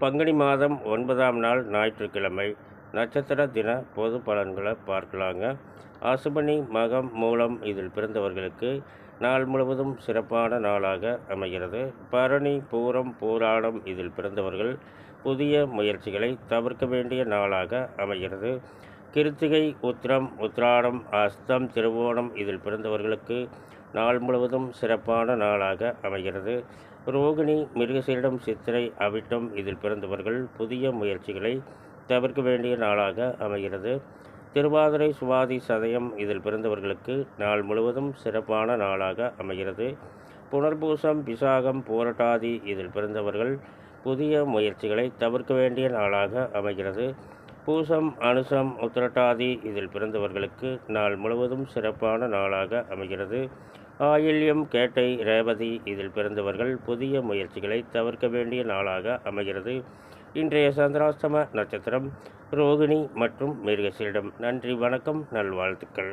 பங்குனி மாதம் ஒன்பதாம் நாள் ஞாயிற்றுக்கிழமை நட்சத்திர தின பொது பலன்களை பார்க்கலாங்க. அசுபனி மகம் மூலம் இதில் பிறந்தவர்களுக்கு நாள் முழுவதும் சிறப்பான நாளாக அமைகிறது. பரணி பூரம் பூராடம் இதில் பிறந்தவர்கள் புதிய முயற்சிகளை தவிர்க்க வேண்டிய நாளாக அமைகிறது. கிருத்திகை உத்திரம் உத்ராடம் அஸ்தம் திருவோணம் இதில் பிறந்தவர்களுக்கு நாள் முழுவதும் சிறப்பான நாளாக அமைகிறது. ரோகிணி மிருகசீரிடம் சித்திரை அவிட்டம் இதில் பிறந்தவர்கள் புதிய முயற்சிகளை தவிர்க்க வேண்டிய நாளாக அமைகிறது. திருவாதிரை சுவாதி சதயம் இதில் பிறந்தவர்களுக்கு நாள் முழுவதும் சிறப்பான நாளாக அமைகிறது. புனர்பூசம் விசாகம் போரட்டாதி இதில் பிறந்தவர்கள் புதிய முயற்சிகளை தவிர்க்க வேண்டிய நாளாக அமைகிறது. பூசம் அனுசம் உத்திரட்டாதி இதில் பிறந்தவர்களுக்கு நாள் முழுவதும் சிறப்பான நாளாக அமைகிறது. ஆயில்யம் கேட்டை ரேவதி இதில் பிறந்தவர்கள் புதிய முயற்சிகளை தவிர்க்க வேண்டிய நாளாக அமைகிறது. இன்றைய சந்திராஷ்டம நட்சத்திரம் ரோகிணி மற்றும் மிருகசீரிடம். நன்றி வணக்கம் நல்வாழ்த்துக்கள்.